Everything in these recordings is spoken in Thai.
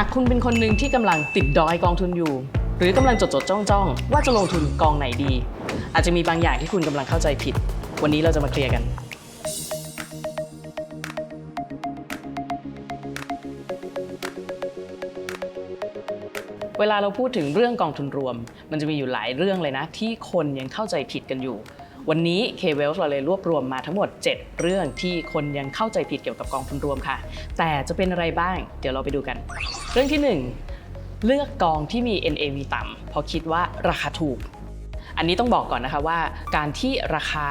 หากคุณเป็นคนหนึ่งที่กำลังติดดอยกองทุนอยู่ หรือกำลังจดจดจ้องจ้องว่าจะลงทุนกองไหนดี อาจจะมีบางอย่างที่คุณกำลังเข้าใจผิด วันนี้เราจะมาเคลียร์กันเวลาเราพูดถึงเรื่องกองทุนรวม มันจะมีอยู่หลายเรื่องเลยนะ ที่คนยังเข้าใจผิดกันอยู่ วันนี้ k w e l l เราเลยรวบรวมมาทั้งหมด 7 เรื่องที่คนยังเข้าใจผิดเกี่ยวกับกองทุนรวมค่ะ แต่จะเป็นอะไรบ้าง เดี๋ยวเราไปดูกัน เรื่องที่ 1 เลือกกองที่มี NAV ต่ำเพราะคิดว่าราคาถูกอันนี้ต้องบอกก่อนนะคะว่าการที่ราคา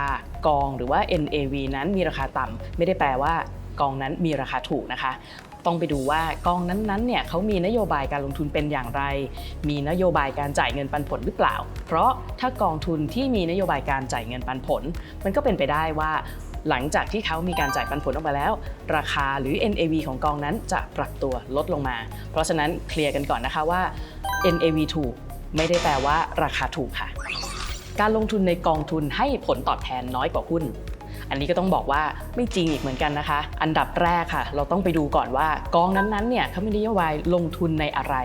กองหรือว่า NAV นั้นมีราคาต่ำไม่ได้แปลว่ากองนั้นมีราคาถูกนะคะ ต้องไปดูว่ากองนั้นๆเนี่ยเขามีนโยบายการลงทุนเป็นอย่างไร มีนโยบายการจ่ายเงินปันผลหรือเปล่า เพราะถ้ากองทุนที่มีนโยบายการจ่ายเงินปันผล มันก็เป็นไปได้ว่าหลังจากที่เขามีการจ่ายปันผลออกมาแล้ว ราคาหรือ NAV ของกองนั้นจะปรับตัวลดลงมา เพราะฉะนั้นเคลียร์กันก่อนนะคะว่า NAV ถูกไม่ได้แปลว่าราคาถูกค่ะ การลงทุนในกองทุนให้ผลตอบแทนน้อยกว่าหุ้น อันนี้ก็ต้องบอกว่าไม่จริงอีกเหมือนกันนะคะ อันดับแรกค่ะ เราต้องไปดูก่อนว่ากองนั้นๆเนี่ยเขามีนโยบายลงทุนในอะไร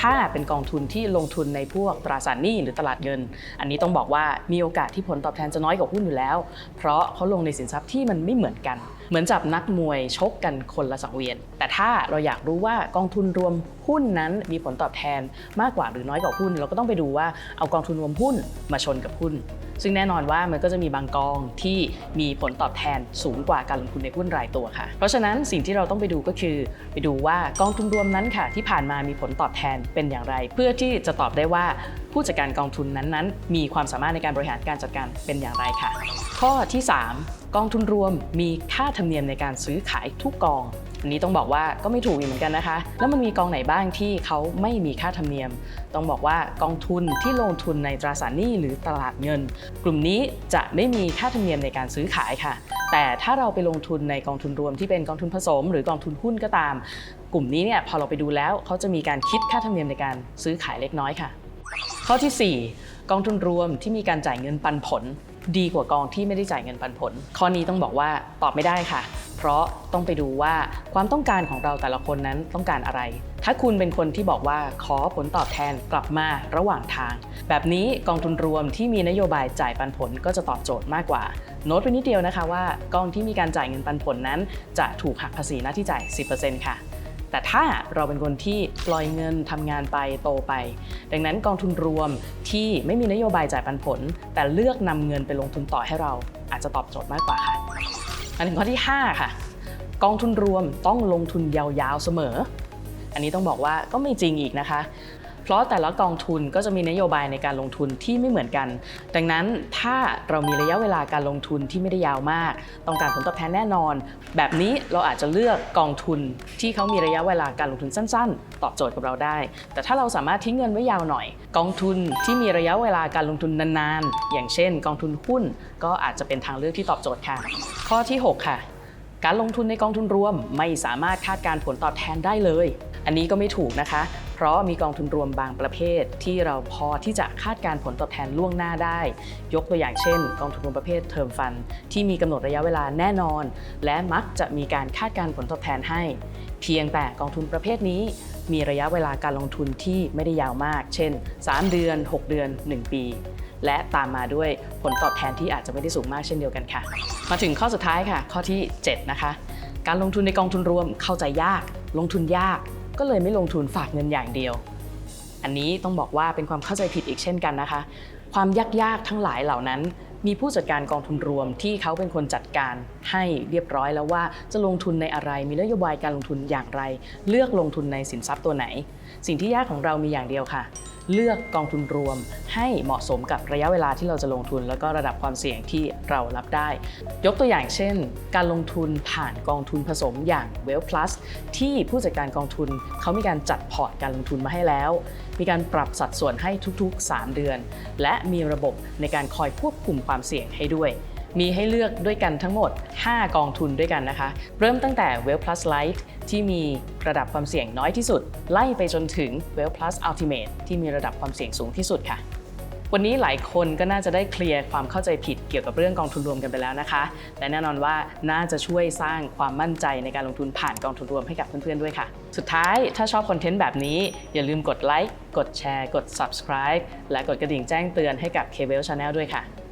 ถ้าเป็นกองทุนที่ลงทุนในพวกตราสารหนี้หรือตลาดเงิน อันนี้ต้องบอกว่ามีโอกาสที่ผลตอบแทนจะน้อยกว่าหุ้นอยู่แล้ว เพราะเขาลงในสินทรัพย์ที่มันไม่เหมือนกัน เหมือนจับนักมวยชกกันคนละสังเวียน แต่ถ้าเราอยากรู้ว่ากองทุนรวมหุ้นนั้นมีผลตอบแทนมากกว่าหรือน้อยกว่าหุ้น เราก็ต้องไปดูว่าเอากองทุนรวมหุ้นมาชนกับหุ้นซึ่งแน่นอนว่ามันก็จะมีบางกองที่มีผลตอบแทนสูงกว่าการลงทุนในหุ้นรายตัวค่ะ เพราะฉะนั้นสิ่งที่เราต้องไปดูก็คือ ไปดูว่ากองทุนรวมนั้นค่ะ ที่ผ่านมามีผลตอบแทนเป็นอย่างไร เพื่อที่จะตอบได้ว่าผู้จัดการกองทุนนั้นๆ มีความสามารถในการบริหารการจัดการเป็นอย่างไรค่ะ ข้อที่ 3 กองทุนรวมมีค่าธรรมเนียมในการซื้อขายทุกกอง อันนี้ต้องบอกว่าก็ไม่ถูกอีกเหมือนกันนะคะ แล้วมันมีกองไหนบ้างที่เขาไม่มีค่าธรรมเนียม ต้องบอกว่ากองทุนที่ลงทุนในตราสารหนี้หรือตลาดเงิน กลุ่มนี้จะไม่มีค่าธรรมเนียมในการซื้อขายค่ะ แต่ถ้าเราไปลงทุนในกองทุนรวมที่เป็นกองทุนผสม หรือกองทุนหุ้นก็ตาม กลุ่มนี้เนี่ยพอเราไปดูแล้วเขาจะมีการคิดค่าธรรมเนียมในการซื้อขายเล็กน้อยค่ะ ข้อทีสี่4 กองทุนรวมที่มีการจ่ายเงินปันผล ดีกว่ากองที่ไม่ได้จ่ายเงินปันผล ข้อนี้ต้องบอกว่าตอบไม่ได้ค่ะ ราะต้องไปดูว่าความต้องการของเราแต่ละคนนั้นต้องการอะไร ถ้าคุณเป็นคนที่บอกว่าขอผลตอบแทนกลับมาระหว่างทาง แบบนี้กองทุนรวมที่มีนโยบายจ่ายปันผลก็จะตอบโจทย์มากกว่า โน้ตไปนิดเดียวนะคะว่ากองที่มีการจ่ายเงินปันผลนั้น จะถูกหักภาษีหน้าที่จ่าย 10%ค่ะแต่ถ้าเราเป็นคนที่ปล่อยเงินทำงานไปโตไป ดังนั้นกองทุนรวมที่ไม่มีนโยบายจ่ายปันผล แต่เลือกนำเงินไปลงทุนต่อให้เราอาจจะตอบโจทย์มากกว่าค่ะ มาถึงข้อที่ 5 ค่ะ กองทุนรวมต้องลงทุนยาวๆเสมอ อันนี้ต้องบอกว่าก็ไม่จริงอีกนะคะ เพราะแต่ละกองทุนก็จะมีนโยบายในการลงทุนที่ไม่เหมือนกัน ดังนั้นถ้าเรามีระยะเวลาการลงทุนที่ไม่ได้ยาวมาก ต้องการผลตอบแทนแน่นอน แบบนี้เราอาจจะเลือกกองทุนที่เขามีระยะเวลาการลงทุนสั้น ๆ ตอบโจทย์กับเราได้ แต่ถ้าเราสามารถทิ้งเงินไว้ยาวหน่อย กองทุนที่มีระยะเวลาการลงทุนนานๆ อย่างเช่น กองทุนหุ้น ก็อาจจะเป็นทางเลือกที่ตอบโจทย์ค่ะ ข้อที่หกค่ะ การลงทุนในกองทุนรวมไม่สามารถคาดการผลตอบแทนได้เลย อันนี้ก็ไม่ถูกนะคะ เพราะมีกองทุนรวมบางประเภท ที่เราพอที่จะคาดการผลตอบแทนล่วงหน้าได้ ยกตัวอย่างเช่น กองทุนรวมประเภทเทอมฟัน ที่มีกำหนดระยะเวลาแน่นอน และมักจะมีการคาดการผลตอบแทนให้ เพียงแต่กองทุนประเภทนี้มีระยะเวลาการลงทุนที่ไม่ได้ยาวมาก เช่น 3 เดือน 6 เดือน 1 ปี และตามมาด้วยผลตอบแทนที่อาจจะไม่ได้สูงมากเช่นเดียวกันค่ะ มาถึงข้อสุดท้ายค่ะ ข้อที่ 7 นะคะ การลงทุนในกองทุนรวมเข้าใจยาก ลงทุนยาก ก็เลยไม่ลงทุนฝากเงินอย่างเดียว อันนี้ต้องบอกว่าเป็นความเข้าใจผิดอีกเช่นกันนะคะ ความยากๆทั้งหลายเหล่านั้น มีผู้จัดการกองทุนรวมที่เขาเป็นคนจัดการให้เรียบร้อยแล้วว่าจะลงทุนในอะไร มีนโยบายการลงทุนอย่างไร เลือกลงทุนในสินทรัพย์ตัวไหน สิ่งที่ยากของเรามีอย่างเดียวค่ะ เลือกกองทุนรวม ให้เหมาะสมกับระยะเวลาที่เราจะลงทุน แล้วก็ระดับความเสี่ยงที่เรารับได้ ยกตัวอย่างเช่น การลงทุนผ่านกองทุนผสมอย่าง Well Plus ที่ผู้จัดการกองทุนเขามีการจัดพอร์ตการลงทุนมาให้แล้ว มีการปรับสัดส่วนให้ทุกๆ 3 เดือน และมีระบบในการคอยควบคุมความเสี่ยงให้ด้วย มีให้เลือกด้วยกันทั้งหมด 5 กองทุนด้วยกันนะคะ เริ่มตั้งแต่ Well Plus Lite ที่มีระดับความเสี่ยงน้อยที่สุด ไล่ไปจนถึง Well Plus Ultimate ที่มีระดับความเสี่ยงสูงที่สุดค่ะวันนี้หลายคนก็น่าจะได้เคลียร์ความเข้าใจผิดเกี่ยวกับเรื่องกองทุนรวมกันไปแล้วนะคะ และแน่นอนว่าน่าจะช่วยสร้างความมั่นใจในการลงทุนผ่านกองทุนรวมให้กับเพื่อนๆด้วยค่ะ สุดท้ายถ้าชอบคอนเทนต์แบบนี้ อย่าลืมกดไลค์ กดแชร์ กด subscribe และกดกระดิ่งแจ้งเตือนให้กับ k w e l Channel ด้วยค่ะ